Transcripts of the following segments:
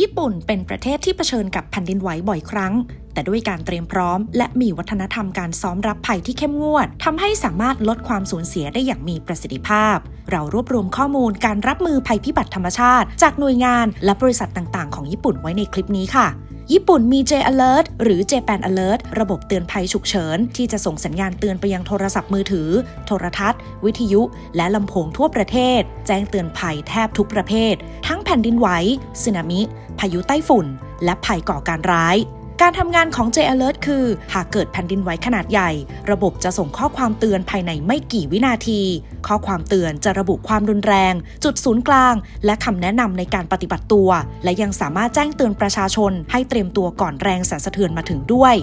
ญี่ปุ่นเป็นประเทศที่เผชิญกับแผ่นดินไหวบ่อยครั้ง แต่ด้วยการเตรียมพร้อม และมีวัฒนธรรมการซ้อมรับภัยที่เข้มงวดทำให้สามารถลดความสูญเสียได้อย่างมีประสิทธิภาพ เรารวบรวมข้อมูลการรับมือภัยพิบัติธรรมชาติ จากหน่วยงานและบริษัทต่างๆ ของญี่ปุ่นไว้ในคลิปนี้ค่ะ ญี่ปุ่นมี J Alert หรือ Japan Alert ระบบเตือนภัยฉุกเฉิน ที่จะส่งสัญญาณเตือนไปยังโทรศัพท์มือถือ โทรทัศน์ วิทยุ และลำโพงทั่วประเทศ แจ้งเตือนภัยแทบทุกประเภท ทั้งแผ่นดินไหวสึนามิ พายุไต้ฝุ่น และภัยก่อการร้าย การทำงานของ J Alert คือ หากเกิดแผ่นดินไหวขนาดใหญ่ ระบบจะส่งข้อความเตือนภายในไม่กี่วินาที ข้อความเตือนจะระบุความรุนแรง จุดศูนย์กลาง และคำแนะนำในการปฏิบัติตัว และยังสามารถแจ้งเตือนประชาชน ให้เตรียมตัวก่อนแรงสั่นสะเทือนมาถึงด้วย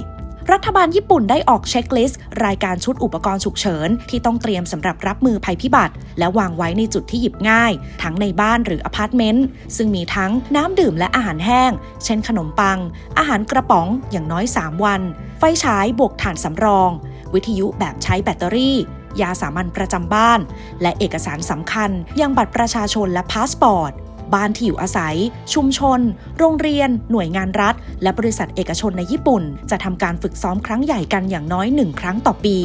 รัฐบาลญี่ปุ่นได้ออกเช็คลิสต์ รายการชุดอุปกรณ์ฉุกเฉิน ที่ต้องเตรียมสำหรับรับมือภัยพิบัติ และวางไว้ในจุดที่หยิบง่าย ทั้งในบ้านหรืออพาร์ตเมนต์ ซึ่งมีทั้งน้ำดื่มและอาหารแห้ง เช่นขนมปัง อาหารกระป๋องอย่างน้อย 3 วัน ไฟฉายบวกถ่านสำรอง วิทยุแบบใช้แบตเตอรี่ยาสามัญประจำบ้าน และเอกสารสำคัญอย่างบัตรประชาชนและพาสปอร์ต บ้านที่อยู่อาศัย ชุมชน โรงเรียน หน่วยงานรัฐ และบริษัทเอกชนในญี่ปุ่น จะทำการฝึกซ้อมครั้งใหญ่กันอย่างน้อยหนึ่งครั้งต่อปี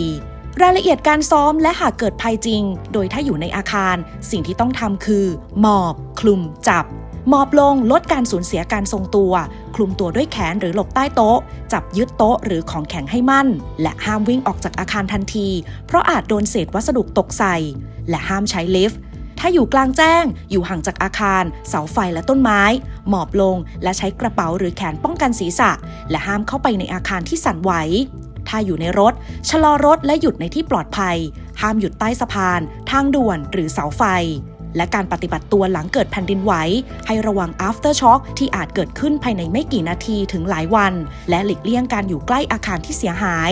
รายละเอียดการซ้อมและหากเกิดภัยจริง โดยถ้าอยู่ในอาคาร สิ่งที่ต้องทำคือหมอบ คลุม จับ หมอบลงลดการสูญเสียการทรงตัว คลุมตัวด้วยแขนหรือหลบใต้โต๊ะ จับยึดโต๊ะหรือของแข็งให้มั่น และห้ามวิ่งออกจากอาคารทันที เพราะอาจโดนเศษวัสดุตกใส่ และห้ามใช้ลิฟต์ ถ้าอยู่กลางแจ้ง อยู่ห่างจากอาคาร เสาไฟและต้นไม้ หมอบลง และใช้กระเป๋าหรือแขนป้องกันศีรษะ และห้ามเข้าไปในอาคารที่สั่นไหวถ้าอยู่ในรถ ชะลอรถและหยุดในที่ปลอดภัย ห้ามหยุดใต้สะพาน ทางด่วนหรือเสาไฟ และการปฏิบัติตัวหลังเกิดแผ่นดินไหว ให้ระวัง after shock ที่อาจเกิดขึ้นภายในไม่กี่นาทีถึงหลายวัน และหลีกเลี่ยงการอยู่ใกล้อาคารที่เสียหาย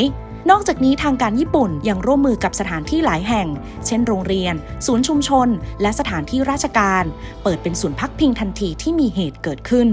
นอกจากนี้ทางการญี่ปุ่นยังร่วมมือกับสถานที่หลายแห่ง เช่นโรงเรียน ศูนย์ชุมชน และสถานที่ราชการ เปิดเป็นศูนย์พักพิงทันทีที่มีเหตุเกิดขึ้น